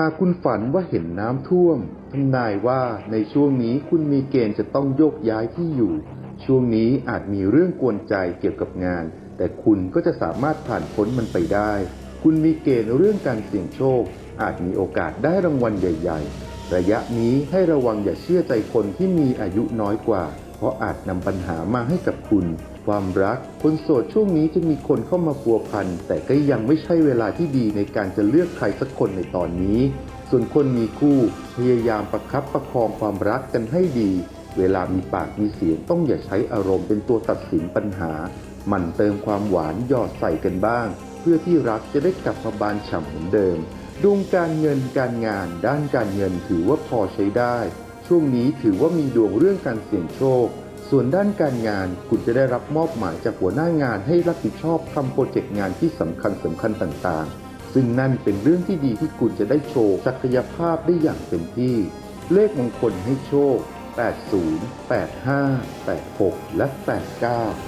หากคุณฝันว่าเห็นน้ำท่วมทำนายว่าในช่วงนี้คุณมีเกณฑ์จะต้องโยกย้ายที่อยู่ ช่วงนี้อาจมีเรื่องกวนใจเกี่ยวกับงาน แต่คุณก็จะสามารถผ่านพ้นมันไปได้ คุณมีเกณฑ์เรื่องการเสี่ยงโชค อาจมีโอกาสได้รางวัลใหญ่ ๆ ระยะนี้ให้ระวังอย่าเชื่อใจคนที่มีอายุน้อยกว่า เพราะอาจนำปัญหามาให้กับคุณ ความรัก คนโสดช่วงนี้จะมีคนเข้ามาพัวพัน แต่ก็ยังไม่ใช่เวลาที่ดีในการจะเลือกใครสักคนในตอนนี้ ส่วนคนมีคู่ พยายามประคับประคองความรักกันให้ดี เวลามีปากมีเสียงต้องอย่าใช้อารมณ์เป็นตัวตัดสินปัญหาหมั่นเติมความหวานหยอดใส่กันบ้าง เพื่อที่รักจะได้กลับมาบานฉ่ำเหมือนเดิมดวงการเงินการงานด้านการเงินถือว่าพอใช้ได้ ช่วงนี้ถือว่ามีดวงเรื่องการเสี่ยงโชค ส่วนด้านการงานคุณจะได้รับมอบหมายจากหัวหน้างานให้รับผิดชอบทำโปรเจกต์งานที่สำคัญสำคัญต่างๆ ซึ่งนั่นเป็นเรื่องที่ดีที่คุณจะได้โชว์ศักยภาพได้อย่างเต็มที่ เลขมงคลให้โชค 80 85 86 และ 89